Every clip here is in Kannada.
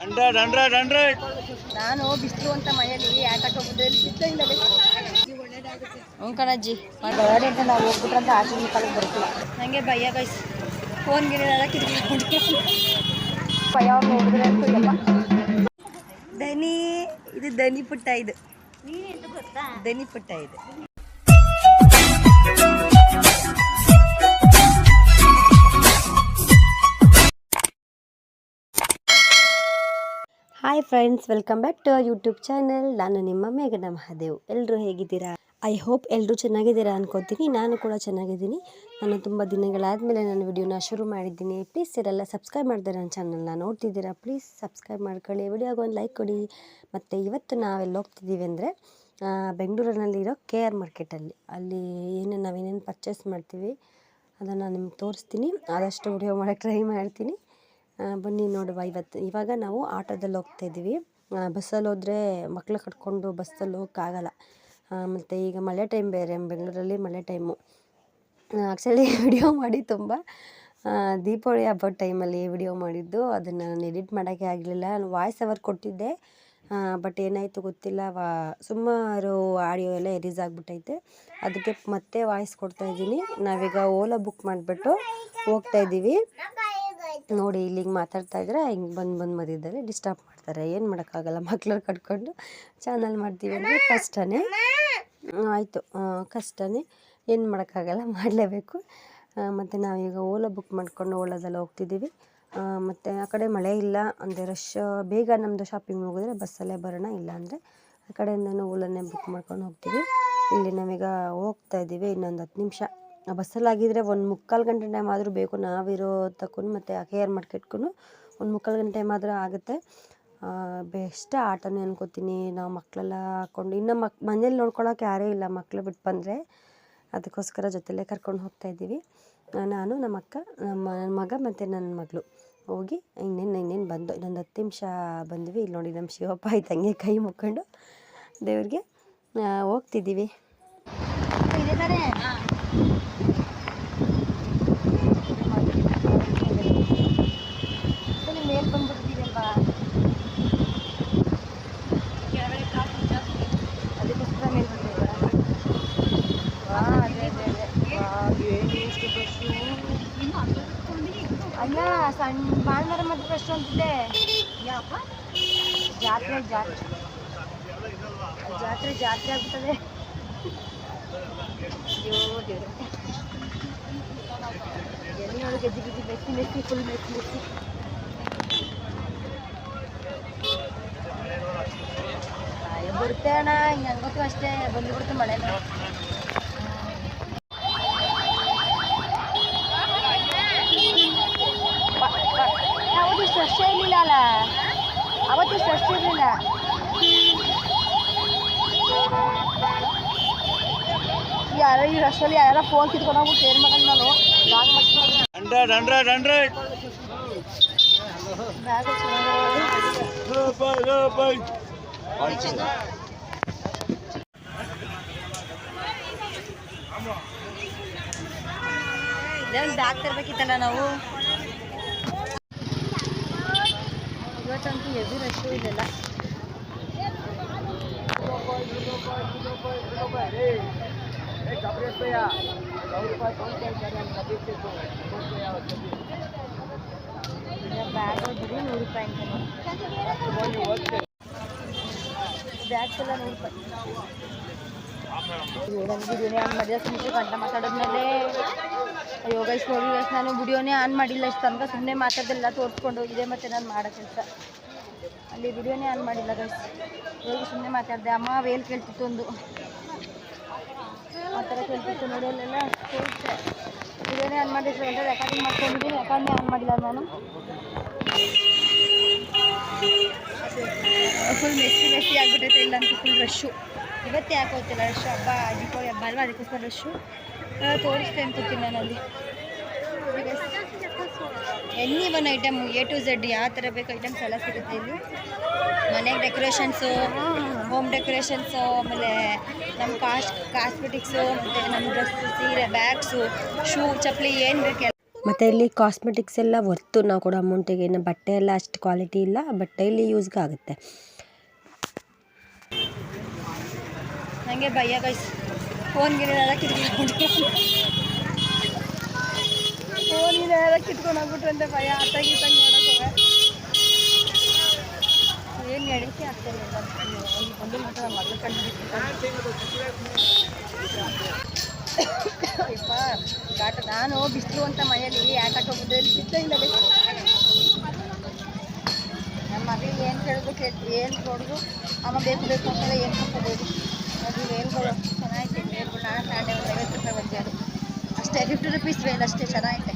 Hundred hundred hundred. ನಾನು ಬಿಸಿಲು ಅಂತ ಮನೆಯಲ್ಲಿ ಆಟಕ್ಕೆ ಹ್ಞೂ ಕಣಜ್ಜಿ. ಅಂತ ನಾವು ಹೋಗ್ಬಿಟ್ರೆ ಅಂತ ಆಚೆ ಕಾಲಕ್ಕೆ ಬರ್ತೀವಿ ನನಗೆ ಭಯ ಗೈಸ್ ಫೋನ್ ಗಿರೆಲ್ಲ ಕಿತ್ಕೊಂಡು ಭಯ ಹೋಗಿದ್ರೆ ದನಿ ಇದು ದನಿ ಪುಟ್ಟ ಇದು. ದನಿ ಪುಟ್ಟ ಇದು. Hi friends welcome back to YouTube channel ನಾನು ನಿಮ್ಮ ಮೇಘನ ಮಹಾದೇವ್. ಎಲ್ಲರೂ ಹೇಗಿದ್ದೀರಾ? ಐ ಹೋಪ್ ಎಲ್ಲರೂ ಚೆನ್ನಾಗಿದ್ದೀರಾ ಅನ್ಕೋತೀನಿ. ನಾನು ಕೂಡ ಚೆನ್ನಾಗಿದ್ದೀನಿ. ನಾನು ತುಂಬ ದಿನಗಳಾದಮೇಲೆ ನಾನು ವಿಡಿಯೋನ ಶುರು ಮಾಡಿದ್ದೀನಿ. ಪ್ಲೀಸ್ ಇರೆಲ್ಲ ಸಬ್ಸ್ಕ್ರೈಬ್ ಮಾಡಿದೆ ನನ್ನ ಚಾನಲ್ನ ನೋಡ್ತಿದ್ದೀರಾ? ಪ್ಲೀಸ್ ಸಬ್ಸ್ಕ್ರೈಬ್ ಮಾಡ್ಕೊಳ್ಳಿ. ವಿಡಿಯೋಗೆ ಒಂದು ಲೈಕ್ ಕೊಡಿ. ಮತ್ತು ಇವತ್ತು ನಾವೆಲ್ಲ ಹೋಗ್ತಿದ್ದೀವಿ ಅಂದರೆ ಬೆಂಗಳೂರಿನಲ್ಲಿರೋ ಕೆ ಆರ್ ಮಾರ್ಕೆಟಲ್ಲಿ ಅಲ್ಲಿ. ಏನು ನಾವೇನೇನು ಪರ್ಚೇಸ್ ಮಾಡ್ತೀವಿ ಅದನ್ನು ನಿಮ್ಗೆ ತೋರಿಸ್ತೀನಿ. ಆದಷ್ಟು ವಿಡಿಯೋ ಮಾಡೋಕ್ಕೆ ಟ್ರೈ ಮಾಡ್ತೀನಿ. ಬನ್ನಿ ನೋಡುವ ಇವತ್ತು. ಇವಾಗ ನಾವು ಆಟೋದಲ್ಲಿ ಹೋಗ್ತಾ ಇದ್ದೀವಿ. ಬಸ್ಸಲ್ಲಿ ಹೋದರೆ ಮಕ್ಳು ಕಟ್ಕೊಂಡು ಬಸ್ಸಲ್ಲಿ ಹೋಗೋಕ್ಕಾಗಲ್ಲ. ಮತ್ತು ಈಗ ಮಳೆ ಟೈಮ್ ಬೇರೆ, ಬೆಂಗಳೂರಲ್ಲಿ ಮಳೆ ಟೈಮು ಆ್ಯಕ್ಚುಲಿ ವಿಡಿಯೋ ಮಾಡಿ ತುಂಬ ದೀಪಾವಳಿ ಹಬ್ಬದ ಟೈಮಲ್ಲಿ ವಿಡಿಯೋ ಮಾಡಿದ್ದು. ಅದನ್ನು ನಾನು ಎಡಿಟ್ ಮಾಡೋಕ್ಕೆ ಆಗಲಿಲ್ಲ. ನಾನು ವಾಯ್ಸ್ ಅವರ್ ಕೊಟ್ಟಿದ್ದೆ. ಬಟ್ ಏನಾಯಿತು ಗೊತ್ತಿಲ್ಲ. ವಾ, ಸುಮಾರು ಆಡಿಯೋ ಎಲ್ಲ ಎರೀಸ್ ಆಗಿಬಿಟ್ಟೈತೆ. ಅದಕ್ಕೆ ಮತ್ತೆ ವಾಯ್ಸ್ ಕೊಡ್ತಾ ಇದ್ದೀನಿ. ನಾವೀಗ ಓಲಾ ಬುಕ್ ಮಾಡಿಬಿಟ್ಟು ಹೋಗ್ತಾ ಇದ್ದೀವಿ. ನೋಡಿ ಇಲ್ಲಿಗೆ ಮಾತಾಡ್ತಾ ಇದ್ರೆ ಹಿಂಗೆ ಬಂದು ಬಂದು ಮಧ್ಯದಲ್ಲಿ ಡಿಸ್ಟರ್ಬ್ ಮಾಡ್ತಾರೆ. ಏನು ಮಾಡೋಕ್ಕಾಗಲ್ಲ ಮಕ್ಳು ಕಟ್ಕೊಂಡು ಚಾನಲ್ ಮಾಡ್ತೀವಿ ಅಂದರೆ ಕಷ್ಟನೇ. ಆಯಿತು. ಕಷ್ಟನೇ. ಏನು ಮಾಡೋಕ್ಕಾಗಲ್ಲ, ಮಾಡಲೇಬೇಕು. ಮತ್ತು ನಾವೀಗ ಓಲಾ ಬುಕ್ ಮಾಡ್ಕೊಂಡು ಓಲಾದಲ್ಲಿ ಹೋಗ್ತಿದ್ದೀವಿ. ಮತ್ತು ಆ ಕಡೆ ಮಳೆ ಇಲ್ಲ ಅಂದರೆ ರಶ್ ಬೇಗ ನಮ್ಮದು ಶಾಪಿಂಗ್ ಹೋಗಿದ್ರೆ ಬಸ್ಸಲ್ಲೇ ಬರೋಣ, ಇಲ್ಲ ಅಂದರೆ ಆ ಕಡೆಯಿಂದನೂ ಓಲನ್ನೇ ಬುಕ್ ಮಾಡ್ಕೊಂಡು ಹೋಗ್ತೀವಿ. ಇಲ್ಲಿ ನಾವೀಗ ಹೋಗ್ತಾ ಇದ್ದೀವಿ ಇನ್ನೊಂದು ಹತ್ತು ನಿಮಿಷ. ಬಸ್ಸಲ್ಲಾಗಿದ್ದರೆ ಒಂದು ಮುಕ್ಕಾಲು ಗಂಟೆ ಟೈಮ್ ಆದರೂ ಬೇಕು. ನಾವಿರೋ ತಕ್ಕೂ ಮತ್ತು ಆ ಕೆ ಆರ್ ಮಾರ್ಕೆಟ್ಗೂ ಒಂದು ಮುಕ್ಕಾಲು ಗಂಟೆ ಟೈಮ್ ಆದರೂ ಆಗುತ್ತೆ. ಬೆಸ್ಟ್ ಆಟನೇ ಅನ್ಕೋತೀನಿ. ನಾವು ಮಕ್ಕಳೆಲ್ಲ ಹಾಕ್ಕೊಂಡು ಇನ್ನು ಮಕ್, ಮನೇಲಿ ನೋಡ್ಕೊಳಕ್ಕೆ ಯಾರೇ ಇಲ್ಲ ಮಕ್ಕಳು ಬಿಟ್ಟು ಬಂದರೆ ಅದಕ್ಕೋಸ್ಕರ ಜೊತೆಲೇ ಕರ್ಕೊಂಡು ಹೋಗ್ತಾ ಇದ್ದೀವಿ. ನಾನು, ನಮ್ಮ ಅಕ್ಕ, ನಮ್ಮ ನನ್ನ ಮಗ ಮತ್ತು ನನ್ನ ಮಗಳು. ಹೋಗಿ ಇನ್ನೇನು ಇನ್ನೇನು ಬಂದು, ಇನ್ನೊಂದು ಹತ್ತು ನಿಮಿಷ ಬಂದ್ವಿ. ಇಲ್ಲಿ ನೋಡಿ ನಮ್ಮ ಶಿವಪ್ಪ ಆಯ್ತು ಹಂಗೆ ಕೈ ಮುಕ್ಕೊಂಡು ದೇವ್ರಿಗೆ ಹೋಗ್ತಿದ್ದೀವಿ ಇದೆ ತಾನೇ ಮೇಲ್ ಬಂದ್ಬಿಡ್ತೀವಲ್ವಾ ಅದಕ್ಕೋಸ್ಕರ ಮೇಲ್ ಬಂದಿದ್ದೀರಾ ಅದೇ ಅದೇ ಅದೇ ವಾ, ಏನು ಎಷ್ಟು ಬಸ್ಸು ಅಲ್ಲ ಸಣ್ಣ ಭಾನುವಾರ ಮತ್ತೆ ಫಸ್ಟ್ ಅಂತಿದ್ದೆ ಜಾತ್ರೆ ಜಾತ್ರೆ. ಜಾತ್ರೆ ಜಾತ್ರೆ ಆಗ್ತದೆ ಅಯ್ಯೋ, ದೇವ್ರೆ. ಎಲ್ಲಿ ನೋಡಿ ಗೆಜ್ಜಿ ಗೆಜ್ಜಿ ಮೆಚ್ಚಿ ಮೆಚ್ಚಿ ಫುಲ್ ಮೆಚ್ಚಿ ಮೆಚ್ಚಿ ಬರುತ್ತೆ ಅಣ್ಣ. ಹಿಂಗೆ ಗೊತ್ತು ಅಷ್ಟೇ. ಬಂದ್ಬಿಡ್ತು ಮಳೆನೂ ಫೋನ್ ಕಿತ್ಕೊಂಡು ಹೋಗ್ಬಿಟ್ಟು ಏನು ಮಾಡೋದು ನಾನು ಬ್ಯಾಗ್ ಮಾಡ್ಕೊಂಡು ಹಂಡ್ರೆಡ್ ಹಂಡ್ರೆಡ್ ಹಂಡ್ರೆಡ್ ಬ್ಯಾಗ್ ತರಬೇಕಿತ್ತಲ್ಲ ನಾವು ಇವತ್ತಂತೂ ಹೆವಿ ರಶ್ಶು ಇಲ್ಲೆಲ್ಲ ಬ್ಯಾಗ್ ಹೋಗಿದ್ವಿ ನೂರು ರೂಪಾಯಿ ಅಂತ ನೂರು ರೂಪಾಯಿ ವಿಡಿಯೋನೇ ಆನ್ ಮಾಡಿಲ್ಲ ಸುಮ್ಮನೆ ಗಂಟ ಮಾತಾಡಿದ್ಮೇಲೆ ಗೈಸ್ ನೋಡಿ ನಾನು ವಿಡಿಯೋನೇ ಆನ್ ಮಾಡಿಲ್ಲ ಇಷ್ಟ ತನಕ ಸುಮ್ಮನೆ ಮಾತಾಡ್ದೆಲ್ಲ ತೋರಿಸ್ಕೊಂಡು ಹೋಗಿದೆ ಮತ್ತು ನಾನು ಮಾಡೋ ಕೆಲಸ ಅಲ್ಲಿ ವಿಡಿಯೋನೇ ಆನ್ ಮಾಡಿಲ್ಲ ಗೈಸ್ ಹೋಗಿ ಸುಮ್ಮನೆ ಮಾತಾಡಿದೆ ಅಮ್ಮ ವೇಲ್ ಕೇಳ್ತಿತ್ತು ಒಂದು ಆ ಥರ ಕೇಳ್ತಿತ್ತು ನೋಡಿ, ಅಲ್ಲೆಲ್ಲ ವಿಡಿಯೋನೇ ಆನ್ ಮಾಡಿದ್ರು ಅಂತ ರೆಕಾರ್ಡಿಂಗ್ ಮಾಡ್ಕೊಂಡಿದ್ದೀನಿ. ರೆಕಾರ್ಡ್ನೇ ಆನ್ ಮಾಡಿಲ್ಲ ನಾನು. ಫುಲ್ ಮೆಸ್ಸಿ ಮೆಸ್ಸಿ ಆಗಿಬಿಟ್ಟೈತೆ ಇಲ್ಲ ಅಂತ ಫುಲ್ ರಶ್ಶು ಇವತ್ತು ಯಾಕೆ ಹೋಗ್ತಿಲ್ಲ ರಶ್ಶು ಹಬ್ಬ, ದೀಪಾವಳಿ ಹಬ್ಬ ಅಲ್ವಾ? ಅದಕ್ಕೋಸ್ಕರ ರಶ್ಶು ತೋರಿಸ್ತೆ ಅನ್ಕೋತೀನಿ ನಾನು ಅಲ್ಲಿ any one item A to Z ಯಾವ ಥರ ಬೇಕು ಐಟಮ್ಸ್ ಎಲ್ಲ ಸಿಗುತ್ತೆ ಇಲ್ಲಿ. ಮನೆಗೆ ಡೆಕೋರೇಷನ್ಸು ಹೋಮ್ ಡೆಕೋರೇಷನ್ಸು ಆಮೇಲೆ ನಮ್ಮ ಕಾಸ್ ಕಾಸ್ಮೆಟಿಕ್ಸು ಮತ್ತು ನಮ್ಮ ಡ್ರೆಸ್ ಸೀರೆ ಬ್ಯಾಗ್ಸು ಶೂ ಚಪ್ಪಲಿ ಏನು ಬೇಕು ಮತ್ತು ಇಲ್ಲಿ ಕಾಸ್ಮೆಟಿಕ್ಸ್ ಎಲ್ಲ ಹೊರ್ತು ನಾವು ಕೊಡೋ ಅಮೌಂಟಿಗೆ ಇನ್ನು ಬಟ್ಟೆ ಎಲ್ಲ ಅಷ್ಟು ಕ್ವಾಲಿಟಿ ಇಲ್ಲ ಬಟ್ಟೆ ಇಲ್ಲಿ ಯೂಸ್ಗೆ ಆಗುತ್ತೆ. ನನಗೆ ಭಯ ಗೈಸ್ ಅಂತ ಭಯ. ಅರ್ಥ ಏನು ಆಗ್ತಾಯಿಲ್ಲ ಒಂದು ನಾನು ಬಿಸಿಲು ಅಂತ ಮನೆಯಲ್ಲಿ ಆಟಕ್ಕೆ ಹೋಗಿದ್ದೆ ಬಿಸಿಲು ಇಲ್ಲ ನಮ್ಮ ಮಗಳಿಗೆ ಏನು ಕೇಳಿದ್ರು ಕೇಳ್ತೀವಿ ಏನು ಕೊಡೋದು? ಅಮ್ಮ ಬೇಕು ಬೇಕು ಅಂತ ಏನು ಕೊಡ್ಬೋದು ಅದು ಏನು ಅಷ್ಟು ಚೆನ್ನಾಗಿ ನಾನು ತಾಂಡೆ ಒಂದು ಐವತ್ತು ರೂಪಾಯಿ ಒಂದೇ ಅದು. ಅಷ್ಟೇ ಫಿಫ್ಟಿ ರುಪೀಸ್ ವೇಲ್ ಅಷ್ಟೇ ಚೆನ್ನಾಗಿದೆ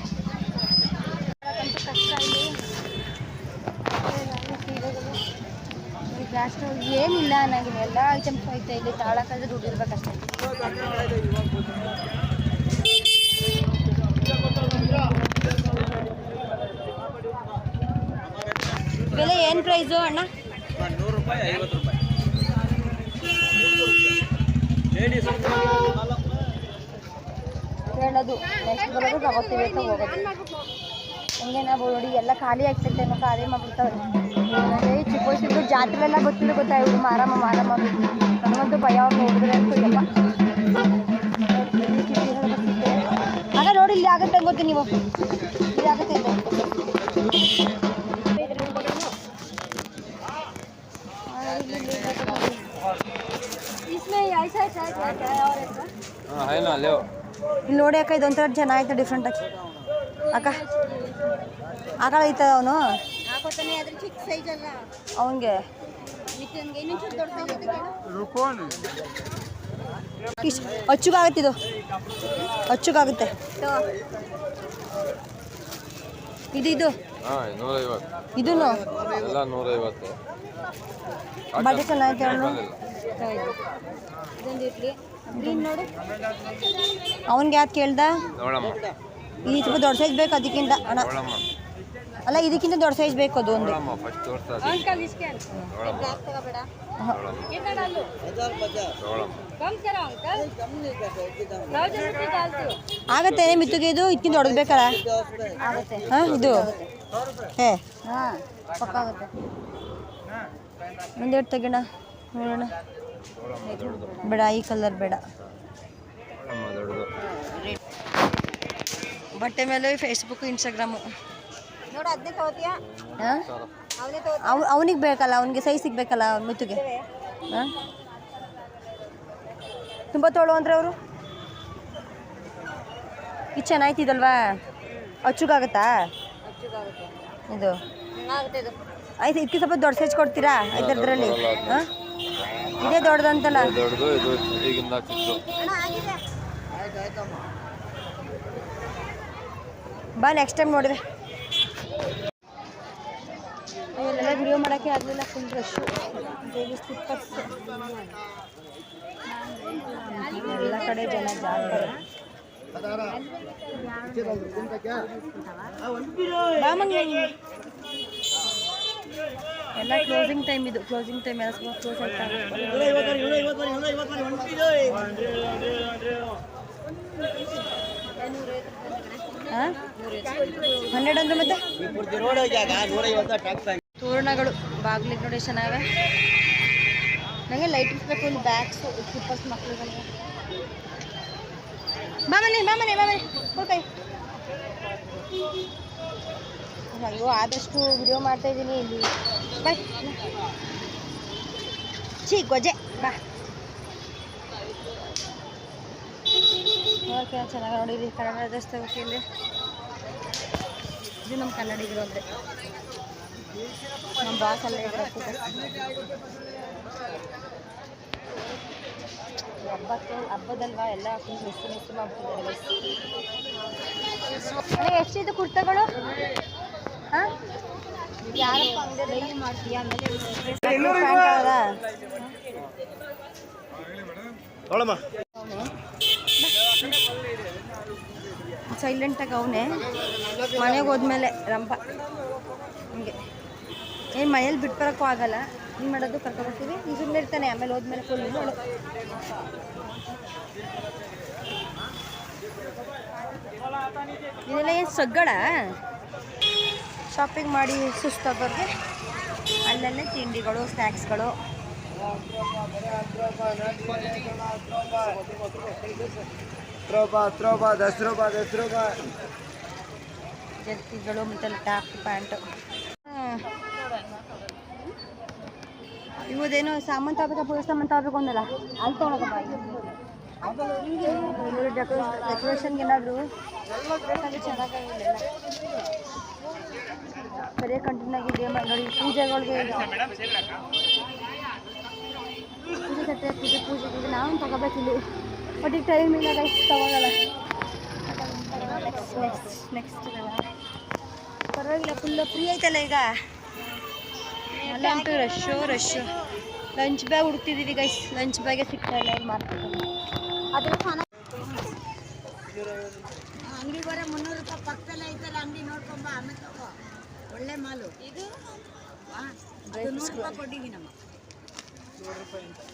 ಗ್ಯಾಸ್ ಏನಿಲ್ಲ ನನಗೆ ಎಲ್ಲ ಐಟಮ್ಸ್ ಐತೆ ಇಲ್ಲಿ ತಾಳಕ್ಕಾದ್ರೆ ದುಡ್ಡು ಇರ್ಬೇಕಷ್ಟೇ. ಬೆಲೆ ಏನು ಪ್ರೈಸು ಅಣ್ಣ? ನೂರು ರೂಪಾಯಿ, ಐವತ್ತು ರೂಪಾಯಿ. ಹೇಳೋದು ನೆಕ್ಸ್ಟ್ ಬರೋದು ತಗೋತೀವಿ ಅಂತ ಹೋಗೋದು ಹಂಗೆ ನಾವು ನೋಡಿ ಎಲ್ಲ ಖಾಲಿ ಆಗ್ತೈತೆ ಅನ್ನೋ ಖಾಲಿ ಮಾಡ್ಬಿಡ್ತಾವೆ ಅದೇ ಚಿಕ್ಕ ವಯಸ್ಸಿದ್ದು ಜಾತ್ರೆ ಎಲ್ಲ ಗೊತ್ತಿಲ್ಲ ಗೊತ್ತಾ ಇವ್ರು ಮಾರಮ್ಮ ಮಾರಮ್ಮ ಬಿಟ್ಟು ನನಗಂತೂ ಭಯ ನೋಡಿದ್ರೆ ಅಂತೂ ಯಪ್ಪ ಆಗ ನೋಡಿ ಇಲ್ಲಿ ಆಗುತ್ತೆ ಗೊತ್ತಿ ನೀವು ಇಲ್ಲಿ ಆಗುತ್ತೆ ಇದು इसमें ऐसा ऐसा क्या है और ऐसा ಹಾಂ ಹೈನಾ ಲೇವ್ ಇಲ್ಲಿ ನೋಡಿ ಅಕ್ಕ ಇದೊಂಥರ ಚೆನ್ನಾಗೈತೆ ಡಿಫ್ರೆಂಟ್ ಆಗಿ. ಅಕ್ಕ ಆಕಳ ಐತದ ಅವನು? ಹಾಕೋತಾನೆ ಅದ್ರ ಚಿಕ್ಕ ಸೈಜ್ ಅಲ್ಲ. ಅವನಿಗೆ ಇಷ್ಟು ಅಚ್ಚುಗಾಗುತ್ತೆ ಇದು. ಇದು ಇದು. ಬಾಡಿ ನೂರೈವತ್ತು. ಅವನ್ಗೆ ಯಾಕೆ ಕೇಳ್ದ? ಈ ಸ್ವಲ್ಪ ದೊಡ್ಡ ಸೈಜ್ ಬೇಕು ಅದಕ್ಕಿಂತ. ಅಣ್ಣ. ಅಲ್ಲ ಇದಕ್ಕಿಂತ ದೊಡ್ಡ ಸೈಜ್ ಬೇಕು ಅದು ಒಂದು. ಆಗತ್ತೆ ಮಿತ್ತುಗೆ ಇದು ಇದಕ್ಕಿಂತ ದೊಡ್ಡದು ಬೇಕಲ್ಲ? ಹಾಂ ಇದು. ಹೇ. ಪಕ್ಕ ಮುಂದೆ ಒಂದೆರಡು ತೆಗೋಣ ನೋಡೋಣ. ಬೇಡ ಈ ಕಲರ್ ಬೇಡ. ಬಟ್ಟೆ ಮೇಲೆ ಫೇಸ್ಬುಕ್ ಇನ್ಸ್ಟಾಗ್ರಾಮು ಅವನೇ ಅವ್ ಅವನಿಗೆ ಬೇಕಲ್ಲ ಅವನಿಗೆ ಸೈಜ್ ಸಿಗ್ಬೇಕಲ್ಲ ಮಿತ್ತುಗೆ ಹಾಂ? ತುಂಬ ತೋಳು ಅಂದ್ರೆ ಅವರು? ಇದು ಚೆನ್ನಾಯ್ತಿದಲ್ವಾ ಅಚ್ಚುಗಾಗತ್ತಾ? ಇದು. ಆಯ್ತು ಇದಕ್ಕೆ ಸ್ವಲ್ಪ ದೊಡ್ಡ ಸೈಜ್ ಕೊಡ್ತೀರಾ? ಐದರದ್ರಲ್ಲಿ? ಹಾಂ? ಇದೇ ದೊಡ್ಡದಂತಲ್ಲ? ದೊಡ್ಡದು ಇದು ಈಗಿಂದ ಆಗಿದೆ. ಬಾ ನೆಕ್ಸ್ಟ್ ಟೈಮ್ ನೋಡಿದೆ. ಎಲ್ಲ ವಿಡಿಯೋ ಮಾಡೋಕ್ಕೆ ಆಗಲಿಲ್ಲ ಫುಲ್ ರಶ್ಶು ಸ್ಲಿಪ್ಪರ್ಸ್ ಎಲ್ಲ ಕಡೆ ಜನ ಜಾತ್ರೆ ಬಾ ಮಂಗ್ಲಿ. ಎಲ್ಲ ಕ್ಲೋಸಿಂಗ್ ಟೈಮ್ ಇದು ಕ್ಲೋಸಿಂಗ್ ಟೈಮ್ ಎಲ್ಲ ಕ್ಲೋಸ್ ಹನ್ನೆರಡು ಅಂದ್ರೆ ಮತ್ತೆ? ತೋರಣಗಳು ಬಾಗಿಲಿಗೆ ನೋಡಿ ಚೆನ್ನಾವೆ ನನಗೆ ಲೈಟ್ ಇಸ್ಬೇಕು ಒಂದು ಬ್ಯಾಗ್ಸ್ ಸ್ಲಿಪ್ಪರ್ಸ್ ಮಕ್ಕಳುಗಳಿಗೆ ಮಾಮನೆ ಮಾಮನೆ ಮಾಮನೆ ಅಯ್ಯೋ, ಆದಷ್ಟು ವಿಡಿಯೋ ಮಾಡ್ತಾ ಇದ್ದೀನಿ ಇಲ್ಲಿ. ಬಾಯ್ ಛೀ ಗೊಜೆ ಬಾ ಓಕೆ ಚೆನ್ನಾಗಿ ನೋಡಿರಿ ಕನ್ನಡ ರಾಜ್ಯೋತ್ಸವಕ್ಕೆ ಇಲ್ಲಿ. ಇದು ನಮ್ಮ ಕನ್ನಡಿಗರು ಅಂದರೆ ನಮ್ಮ ಬಾಸ್ ಅಲ್ಲೇ ಹಬ್ಬಕ್ಕೆ, ಹಬ್ಬದಲ್ವಾ ಎಲ್ಲ ಫುಲ್ ಮಿಸ್ ಮಿಸ್ ಅಣ್ಣ, ಎಷ್ಟಿದು ಕುರ್ತಗಳು? ಹಾಂ? ಸೈಲೆಂಟಾಗಿ ಅವನೇ. ಮನೆಗೆ ಹೋದ್ಮೇಲೆ ರಂಪ. ಹಂಗೆ. ಏನು ಮನೇಲಿ ಬಿಟ್ಟು ಬರೋಕ್ಕೂ ಆಗಲ್ಲ. ಏನು ಮಾಡೋದು ಕರ್ಕೊಬರ್ತೀವಿ. ಈ ಸುಮ್ಮನೆ ಇರ್ತಾನೆ. ಆಮೇಲೆ ಹೋದ್ಮೇಲೆ ಫುಲ್ ನೋಡು ಇದೆಲ್ಲ ಏನು ಸಗ್ಗಡ? ಶಾಪಿಂಗ್ ಮಾಡಿ ಸುಸ್ತಾದವ್ರಿಗೆ ಅಲ್ಲಲ್ಲೇ ತಿಂಡಿಗಳು ಸ್ನ್ಯಾಕ್ಸ್ಗಳು ಜರ್ಕಿಗಳು ಮತ್ತು ಟಾಪ್ ಪ್ಯಾಂಟು. ಇವದೇನೋ ಸಾಮಾನು ತಗೋಬೇಕು ಪುಸ್ತಕ ಸಾಮಾನು ತಗೋಬೇಕು ಅಂದಲ್ಲ ಅಲ್ಲಿ ತೊಗೊಳಕಪ್ಪ ಡೆಕೋರೇಷನ್ ಡೆಕೋರೇಷನ್ಗೆ ಏನಾದರೂ ಬೇಕಾದ್ರೆ ಚೆನ್ನಾಗಿಲ್ಲ ಬರೀ ಕಂಟಿನ್ಯೂ ಆಗಿದೆ ನೋಡಿ ಪೂಜೆಗಳಿಗೆ ಪೂಜೆ ಕಟ್ಟೆ ಪೂಜೆ ಪೂಜೆಗೆ ನಾವು ತಗೋಬೇಕಿಲ್ಲಿ ಬಟ್ ಈಗ ಟೈಮ್ ಇಲ್ಲ ಗೈಸ್ ತಗೊಳ್ಳಲ್ಲ ನೆಕ್ಸ್ಟ್ ನೆಕ್ಸ್ಟ್ ನೆಕ್ಸ್ಟ್ ಪರವಾಗಿಲ್ಲ ಫುಲ್ ಫ್ರೀ ಐತಲ್ಲ ಈಗ. ಅಲ್ಲ ರಶ್ಶು ರಶ್ಶು ಲಂಚ್ ಬ್ಯಾಗ್ ಹುಡುಕ್ತಿದ್ದೀವಿ ಗೈಸ್ ಲಂಚ್ ಬ್ಯಾಗೆ ಸಿಗ್ತಾ ಇಲ್ಲ ಇಲ್ಲಿ ಮಾರ್ಕೆಟ್ ಅದೆಲ್ಲ ಖಾನ ಅಂಗಡಿ ಬರೋ ಮುನ್ನೂರು ರೂಪಾಯಿ ಪಕ್ಕದಲ್ಲೇ ಐತಲ್ಲ ಅಂಗಡಿ ನೋಡ್ಕೊಂಬ ಆಮೇಲೆ ತಗೋ. ಒಳ್ಳೆ ಮಾಲು. ಇದು? ನೂರು ರೂಪಾಯಿ ಕೊಟ್ಟಿದ್ದೀನಮ್ಮ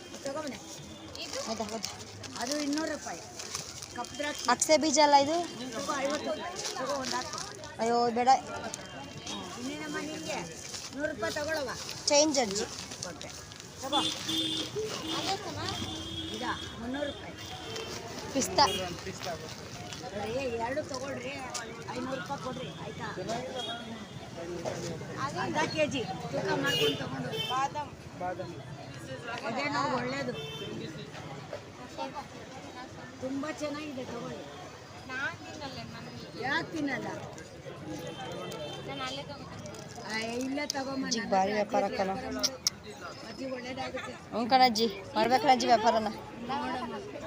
ನಮ್ಮ ತಗೋಬನೆ ಅದು ಇನ್ನೂರು ರೂಪಾಯಿ. ದ್ರಾಕ್ಷಿ. ಅಕ್ಸೆ ಬೀಜ ಅಲ್ಲ ಇದು? ತಗೋ ಐವತ್ತು ತಗೋ ಒಂದು ಹಾಕು. ಅಯ್ಯೋ ಬೇಡ. ಇನ್ನೇನಮ್ಮ ನಿಮಗೆ ನೂರು ರೂಪಾಯಿ ತಗೊಳವ ಚೇಂಜ್ ಅಜ್ಜಿ ತಗೋ. ಇದಾ ಮುನ್ನೂರು ರೂಪಾಯಿ. ಪಿಸ್ತಾ. ರೀ ಎರಡು ತಗೊಳ್ರಿ. ಐನೂರು ರೂಪಾಯಿ ಕೊಡ್ರಿ ಆಯ್ತಾ? ಅರ್ಧ ಕೆ ಜಿ ತೂಕ ಮಾಡ್ಕೊಂಡು ತಗೊಂಡು. ಬಾದಾಮ್. ಅದೇ ನಾವು ಒಳ್ಳೇದು. ತುಂಬ ಚೆನ್ನಾಗಿದೆ ತಗೊಳ್ಳಿ. ಯಾಕೆ ತಿನ್ನಲ್ಲ? ಆ, ಇಲ್ಲೇ ತಗೊಂಬ ಭಾರಿ ವ್ಯಾಪಾರ ಕಣ. ಹ್ಞೂ ಕಣಜ್ಜಿ ಮಾಡ್ಬೇಕಣಜ್ಜಿ ಅಜ್ಜಿ ವ್ಯಾಪಾರನ?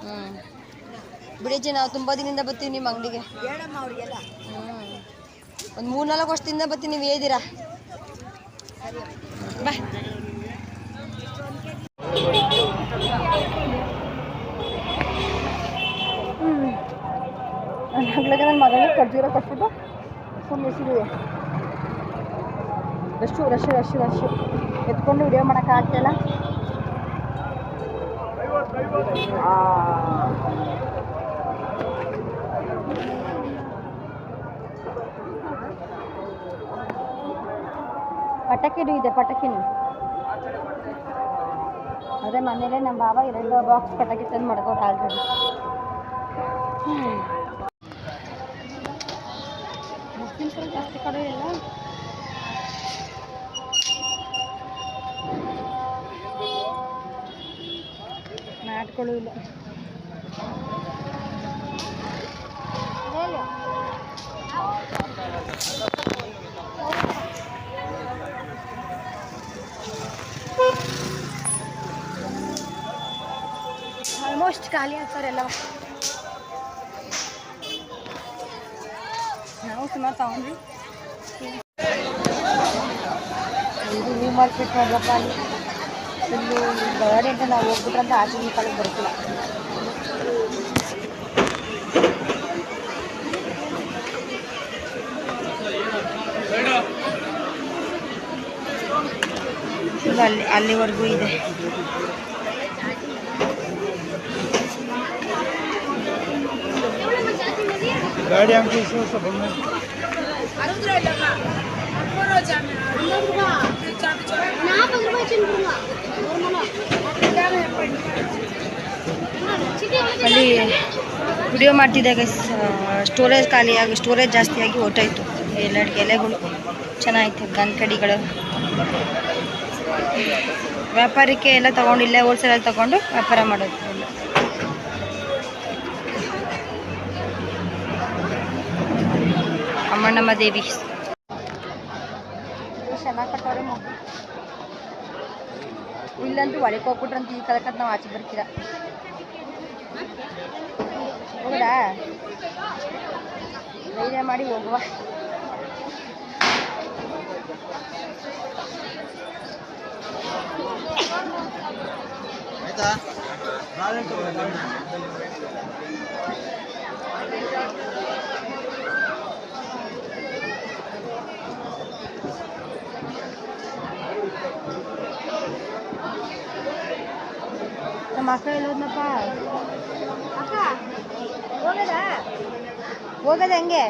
ಹ್ಞೂ ಬಿಡಜ್ಜಿ ನಾವು ತುಂಬ ದಿನದಿಂದ ಬರ್ತೀವಿ ನಿಮ್ಮ ಅಂಗಡಿಗೆ. ಹ್ಞೂ ಒಂದು ಮೂರು ನಾಲ್ಕು ವರ್ಷದಿಂದ ಬರ್ತೀನಿ ನೀವು ಏದಿರಾ ಬಾಯ್ ಹ್ಞೂ ಹಗ್ಲಾಗ ನನ್ನ ಮಗನಿಗೆ ಖರ್ಜೂರ ಕೊಟ್ಬಿಟ್ಟು ಸುಮ್ಮನೆ ಸಿಗುವೆ ರಶ್ಶು ರಶ್ ರಶ್ ರಶ್ ಎತ್ಕೊಂಡು ವಿಡಿಯೋ ಮಾಡೋಕೆ ಪಟಾಕಿನೂ ಇದೆ ಪಟಾಕಿನೂ ಅದೇ ಮನೇಲೆ ನಮ್ಮ ಬಾಬಾ ಎರಡು ಬಾಕ್ಸ್ ಪಟಾಕಿ ತಂದು ಮಾಡ್ಕೋರು ಆಲ್ರೆಡಿ ಮುಸ್ಲಿಮ್ಸರು ಜಾಸ್ತಿ ಕಡೆ ಇಲ್ಲ. ಮ್ಯಾಟ್ಗಳು ಇಲ್ಲ. ಆಲ್ಮೋಸ್ಟ್ ಖಾಲಿ ಆಗ್ತಾರೆಲ್ಲ ನಾವು ಸುಮಾರು ತಗೊಂಡ್ವಿ. ಇದು ನ್ಯೂ ಮಾರ್ಕೆಟ್ ನೋಡ್ರಪ್ಪ ಅಲ್ಲಿ. ಇಲ್ಲಿ ಗಾಡಿ ಅಂತ ನಾವು ಹೋಗ್ಬಿಟ್ರೆ ಅಂತ ಆಚೆ ಕಾಲಕ್ಕೆ ಬರ್ತಿಲ್ಲ. ಅಲ್ಲಿ ಅಲ್ಲಿವರೆಗೂ ಇದೆ. ಗಾಡಿ ಅಲ್ಲಿ ವಿಡಿಯೋ ಮಾಡ್ತಿದ್ದಾಗ ಸ್ಟೋರೇಜ್ ಖಾಲಿಯಾಗಿ ಸ್ಟೋರೇಜ್ ಜಾಸ್ತಿಯಾಗಿ ಆಗಿ ಹೊರ್ಟೋಯ್ತು ಎಲ್ಲ ಎಲೆಗಳು ಚೆನ್ನಾಗಿತ್ತು ಗನ್ ಕಡಿಗಳು ವ್ಯಾಪಾರಕ್ಕೆ ಎಲ್ಲ ತಗೊಂಡು, ಇಲ್ಲೇ ಹೋಲ್ಸೇಲಲ್ಲಿ ತಗೊಂಡು ವ್ಯಾಪಾರ ಮಾಡೋದು. ಅಮ್ಮಣ್ಣಮ್ಮ ದೇವಿ. ಇಲ್ಲಂತೂ ಒಳಗೆ ಹೋಗ್ಬಿಟ್ರಂತ ಈ ಕಲಕತ್ ನಾವು ಆಚೆ ಬರ್ತೀರ? ಹೌದಾ ಧೈರ್ಯ ಮಾಡಿ ಹೋಗುವ. ಆಯ್ತಾ? ನಮ್ಮ ಅಕ್ಕ ಎಲ್ಲೋದ್ನಪ್ಪ ಅಕ್ಕ ಹೋಗದಾ? ಹೋಗದ ಹಂಗೆ?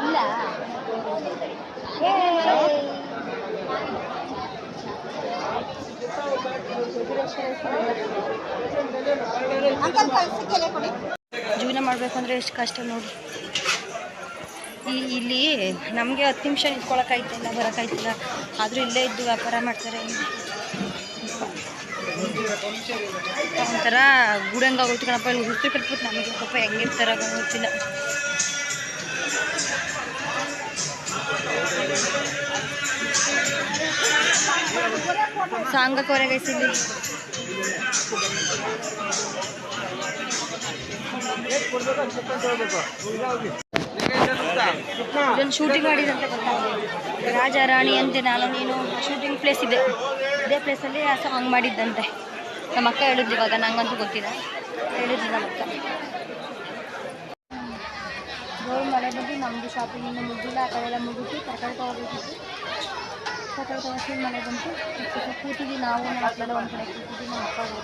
ಇಲ್ಲ. ಜೀವನ ಮಾಡಬೇಕು ಅಂದರೆ ಎಷ್ಟು ಕಷ್ಟ ನೋಡಿ. ಈ ಇಲ್ಲಿ ನಮಗೆ ಹತ್ತು ನಿಮಿಷ ನಿಂತ್ಕೊಳ್ಳೋಕ್ಕಾಯ್ತಿಲ್ಲ ಬರೋಕ್ಕಾಯ್ತಿಲ್ಲ. ಆದರೂ ಇಲ್ಲೇ ಇದ್ದು ವ್ಯಾಪಾರ ಮಾಡ್ತಾರೆ. ಒಂಥರ ಗೂಡಂಗ ಆಗೋಯ್ತು ಕಣಪ್ಪ. ಇಲ್ಲಿ ಹುಟ್ಟು ಕಟ್ಬಿಟ್ಟು ನಮಗೆ ಪಾಪ ಹೆಂಗಿರ್ತಾರ ಗೊತ್ತಿಲ್ಲ. ಸಾಂಗಕ್ಕೆ ಹೊರಗೈಸಿ ಇಲ್ಲಿ. ಇದೊಂದು ಶೂಟಿಂಗ್ ಮಾಡಿದಂತೆ ಗೊತ್ತಾಗ ರಾಜ, ರಾಣಿ ಅಂತೆ ನಾನು, ನೀನು ಶೂಟಿಂಗ್ ಪ್ಲೇಸ್ ಇದೆ. ಇದೇ ಪ್ಲೇಸಲ್ಲಿ ಆ ಸಾಂಗ್ ಮಾಡಿದ್ದಂತೆ. ನಮ್ಮ ಅಕ್ಕ ಹೇಳಿದ್ದು ಇವಾಗ, ನಂಗಂತೂ ಗೊತ್ತಿಲ್ಲ. ಹೇಳಿದ್ದು ನಮ್ಮ ಅಕ್ಕ. ಜೋರು ಮಳೆ ಬಂದು ನಮ್ಮದು ಶಾಪಿಂಗ್ ಇನ್ನೂ ಮುಗಿಲ್ಲ ಆ ಕಡೆ ಎಲ್ಲ ಮುಗಿಸಿ ತರಕಾರಿ ತೊಗೋಬೇಕಿತ್ತು. ತರಕಾರಿ ವರ್ಷದ ಮಳೆ ಬಂತು. ಕೂತಿದ್ವಿ ನಾವು ನಮ್ಮ ಒಂದು ಕಡೆ ಕೂತಿದ್ವಿ. ನಮ್ಮ ಮಕ್ಕಳು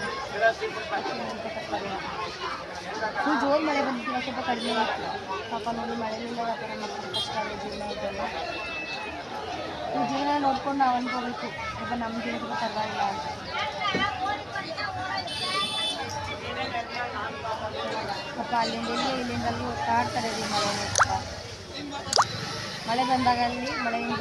ಫುಲ್ ಜೋರು ಮಳೆ ಬಂದಿದ್ದಿಲ್ಲ ಸ್ವಲ್ಪ ಕಡಿಮೆ ಇತ್ತು ಪಾಪ ನೋಡಿ ಮಳೆಯಿಂದ ಆ ಥರ ಮಕ್ಕಳು ಕಷ್ಟ ಆಗಿದೆ ಜೀವನ ಇದೆಲ್ಲ. ಈ ಜೀವನ ನೋಡ್ಕೊಂಡು ನಾವು ಅನ್ಕೋಬೇಕು. ಸ್ವಲ್ಪ ನಮ್ಮ ಜೀವನಕ್ಕೆ ಪರವಾಗಿಲ್ಲ ಅಂತ. ಪಾಪ ಅಲ್ಲಿಂದ ಇಲ್ಲಿ ಇಲ್ಲಿಂದ ಅಲ್ಲಿ ಓಡಾಡ್ತಾರೆ ರೀ ಮಳೆ ಮಳೆ ಬಂದಾಗ ಅಲ್ಲಿ ಮಳೆಯಿಂದ